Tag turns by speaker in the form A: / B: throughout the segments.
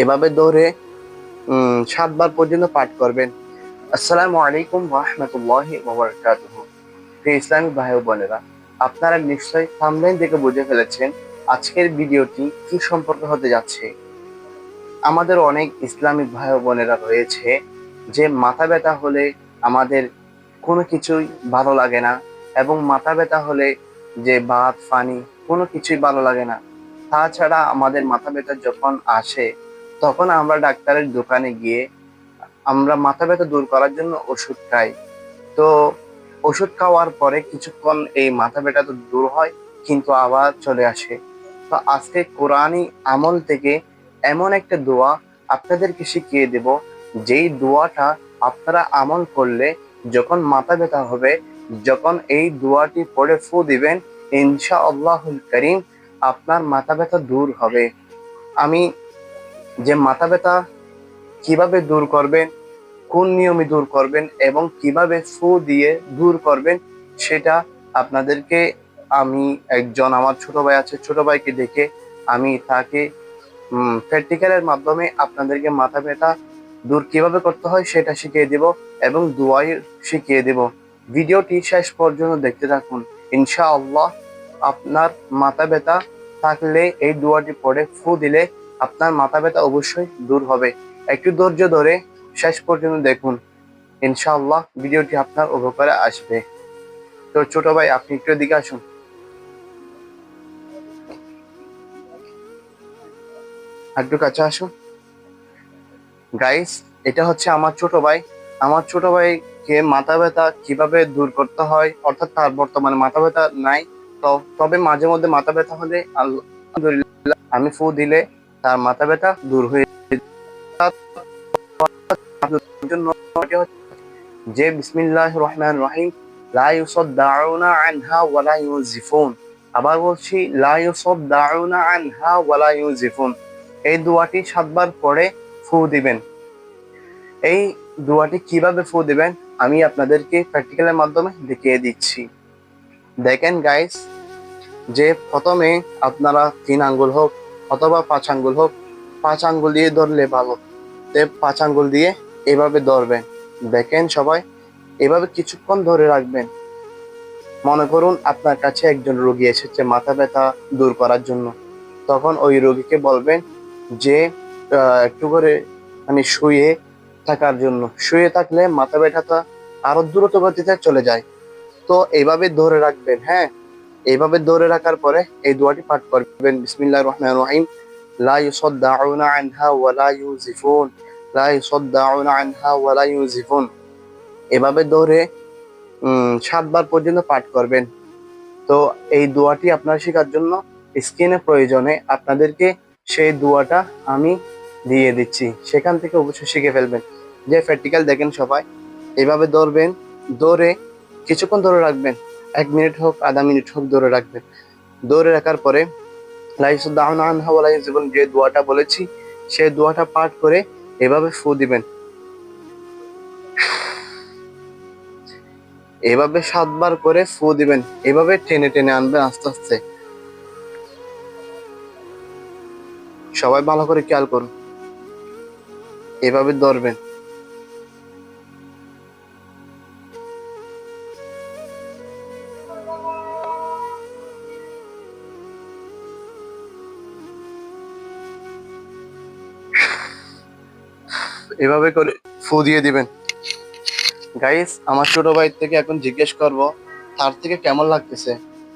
A: এভাবে ধরে সাতবার পর্যন্ত পাঠ করবেন। আসসালামু আলাইকুম রাহমাতুল্লাহি ইসলামিক ভাই বোনেরা, আপনারা নিশ্চয়ই থাম্বনেল দেখে বুঝে ফেলেছেন আজকের ভিডিওটি কি সম্পর্কে হতে যাচ্ছে। আমাদের অনেক ইসলামিক ভাই বোনেরা রয়েছে যে মাথা ব্যথা হলে আমাদের কোনো কিছুই ভালো লাগে না এবং মাথা ব্যথা হলে যে ভাত, পানি কোনো কিছুই ভালো লাগে না। তাছাড়া আমাদের মাথা ব্যথা যখন আসে, তখন আমরা ডাক্তারের দোকানে গিয়ে আমরা মাথা ব্যথা দূর করার জন্য ওষুধ খাই। তো ওষুধ খাওয়ার পরে কিছুক্ষণ এই মাথা ব্যথা তো দূর হয়, কিন্তু আবার চলে আসে। তো আজকে কোরআনী আমল থেকে এমন একটা দোয়া আপনাদেরকে শিখিয়ে দেব, যেই দোয়াটা আপনারা আমল করলে যখন মাথা ব্যথা হবে, যখন এই দোয়াটি পড়ে ফু দিবেন ইনশা আল্লাহুল করিম আপনার মাথা ব্যথা দূর হবে। আমি যে মাথা ব্যথা কীভাবে দূর করবেন, কোন নিয়মে দূর করবেন এবং কীভাবে ফু দিয়ে দূর করবেন, সেটা আপনাদেরকে আমি একজন, আমার ছোট ভাই আছে, ছোট ভাইকে দেখে আমি তাকে প্র্যাকটিক্যালের মাধ্যমে আপনাদেরকে মাথা ব্যথা দূর কীভাবে করতে হয় সেটা শিখিয়ে দেব এবং দুয়াই শিখিয়ে দেব। ভিডিওটি শেষ পর্যন্ত দেখতে থাকুন। ইনশাআল্লাহ আপনার মাথা ব্যথা থাকলে এই দোয়াটি পড়ে, ফু দিলে আপনার মাথা ব্যথা অবশ্যই দূর হবে। একটু ধৈর্য ধরে শেষ পর্যন্ত দেখুন। ইনশাআল্লাহ ভিডিওটি আপনার উপকারে আসবে। তো ছোট ভাই, আপনি একটু এদিকে আসুন। একটু কাছে আসুন। গাইস এটা হচ্ছে আমার ছোট ভাই। আমার ছোট ভাইকে মাথা ব্যথা কীভাবে দূর করতে হয়, অর্থাৎ তার বর্তমানে মাথা ব্যথা নাই তবে মাঝে মধ্যে মাথা ব্যথা হলে আলহামদুলিল্লাহ, আমি ফু দিলে তার মাথা ব্যথা দূর হয়ে যে বিসমিল্লাহ রহমান রহিম, লা ইউসাদ্দাউনা আনহা ওয়া লা ইউজিফুন আবার বলছি, লা ইউসাদ্দাউনা আনহা ওয়া লা ইউজিফুন এই দোয়াটি সাতবার পরে ফু দিবেন। এই দোয়াটি কীভাবে ফু দিবেন, আমি আপনাদেরকে প্র্যাকটিক্যালের মাধ্যমে দেখিয়ে দিচ্ছি। দেখেন গাইস যে প্রথমে আপনারা তিন আঙ্গুল হোক অথবা পাঁচ আঙ্গুল হোক, পাঁচ আঙ্গুল দিয়ে ধরলে ভালো। তে পাঁচ আঙ্গুল দিয়ে এভাবে ধরবেন। দেখেন সবাই, এভাবে কিছুক্ষণ ধরে রাখবেন। মনে করুন আপনার কাছে একজন রোগী এসেছে মাথা ব্যথা দূর করার জন্য। তখন ওই রোগীকে বলবেন যে একটু করে মানে শুয়ে থাকার জন্য। শুয়ে থাকলে মাথা ব্যথাটা আরও দ্রুত গতিতে চলে যায়। তো এইভাবে ধরে রাখবেন হ্যাঁ? এইভাবে ধরে রাখার পরে এই দোয়াটি পাঠ করবেন। বিসমিল্লাহির রহমানির রহিম। লা ইউসাদ্দাউনা আনহা ওয়া লা ইউজিফুন লা ইউসাদ্দাউনা আনহা ওয়া লা ইউজিফুন এভাবে ধরে সাতবার পর্যন্ত পাঠ করবেন। তো এই দোয়াটি আপনারা শেখার জন্য স্ক্রিনে প্রয়োজনে আপনাদেরকে সেই দোয়াটা আমি দিয়ে দিচ্ছি। সেখান থেকে অবশ্যই শিখে ফেলবেন। যে প্র্যাকটিক্যাল দেখেন সবাই। এভাবে ধরবেন, ধরে কিছুক্ষণ ধরে রাখবেন। এক মিনিট হোক, আধা মিনিট হোক, দৌড়ে রাখবেন। দৌড়ে রাখার পরে ইউজিফুন যে দোয়াটা বলেছি সেই দোয়াটা পাঠ করে এভাবে ফু দিবেন। এভাবে সাতবার করে ফু দিবেন, এভাবে টেনে টেনে আনবেন আস্তে আস্তে। সবাই ভালো করে খেয়াল করুন। এভাবে ধরবেন। এভাবে করে ফু দিয়ে দিবেন। গাইস আমার ছোট ভাই থেকে এখন জিজ্ঞেস করব, তার থেকে কেমন লাগতেছে?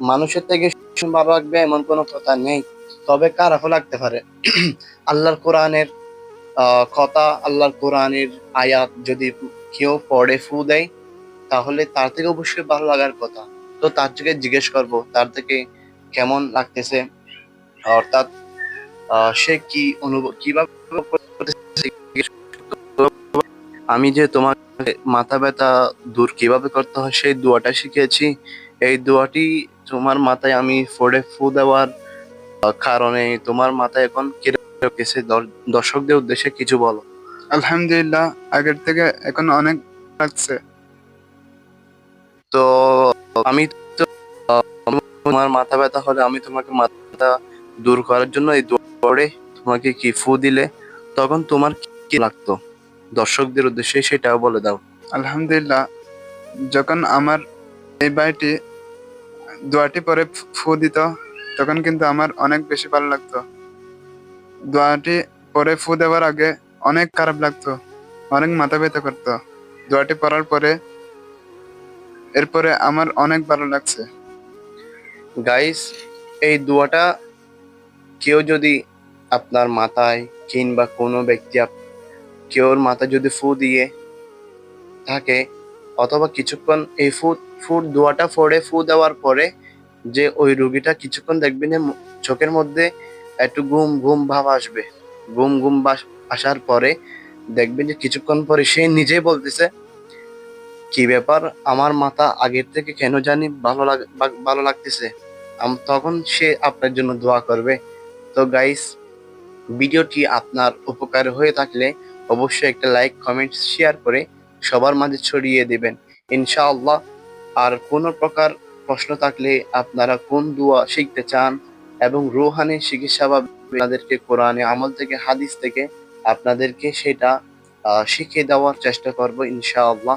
A: মানুষের থেকে ভালো লাগবে, এমন কোনো কথা নেই। তবে কারাফও লাগতে পারে? আল্লাহর কোরআনের কথা, আল্লাহর কোরআনের আয়াত যদি কেউ পড়ে ফু দেয়, তাহলে তার থেকে অবশ্যই ভালো লাগার কথা। তো তার থেকে জিজ্ঞেস করব তার থেকে কেমন লাগতেছে? অর্থাৎ সে কি অনুভব কীভাবে। আমি যে তোমার মাথা ব্যথা দূর কীভাবে করতে হয় সেই দোয়াটা শিখেছি। এই দোয়াটি তোমার মাথায় আমি ফোড়ে ফু দেওয়ার কারণে তোমার মাথায় এখন কীরকম দর্শকদের উদ্দেশ্যে কিছু বলো।
B: আলহামদুলিল্লাহ আগের থেকে এখন অনেক লাগছে।
A: তো আমি তো তোমার মাথা ব্যথা হলে আমি তোমাকে মাথা দূর করার জন্য এই দোয়া পড়ে তোমাকে কি ফু দিলে? তখন তোমার কি লাগতো? দর্শকদের উদ্দেশ্যে সেটাও বলে দাও।
B: আলহামদুলিল্লাহ, যখন আমার এই ভাইটি দোয়াটি পরে ফু- দিত, তখন কিন্তু আমার অনেক বেশি ভালো লাগতো। দোয়াটি পরে ফু দেওয়ার আগে অনেক খারাপ লাগতো, অনেক মাথা ব্যথা করতো। দোয়াটি পড়ার পরে এরপরে আমার অনেক ভালো লাগছে।
A: গাইস এই দোয়াটা কেউ যদি আপনার মাথায় কিংবা কোনো ব্যক্তি কেউর মাথায় যদি ফু দিয়ে থাকে, অথবা কিছুক্ষণ এই ফু ফুড দোয়াটা পড়ে, ফু দেওয়ার পরে যে ওই রুগীটা কিছুক্ষণ দেখবেন চোখের মধ্যে একটু ঘুম ঘুম ভাব আসবে। ঘুম ঘুম আসার পরে দেখবেন যে কিছুক্ষণ পরে সে নিজেই বলতেছে কি ব্যাপার? আমার মাথা আগের থেকে কেন জানি ভালো লাগ ভালো লাগতেছে। তখন সে আপনার জন্য দোয়া করবে। তো গাইস ভিডিওটি আপনার উপকার হয়ে থাকলে অবশ্যই একটা লাইক কমেন্ট শেয়ার করে সবার মাঝে ছড়িয়ে দেবেন। ইনশাআল্লাহ, আর কোনো প্রকার প্রশ্ন থাকলে আপনারা কোন দোয়া শিখতে চান এবং রুহানি চিকিৎসা বা আপনাদেরকে কোরআনে আমল থেকে, হাদিস থেকে আপনাদেরকে সেটা শিখিয়ে দেওয়ার চেষ্টা করব ইনশাআল্লাহ।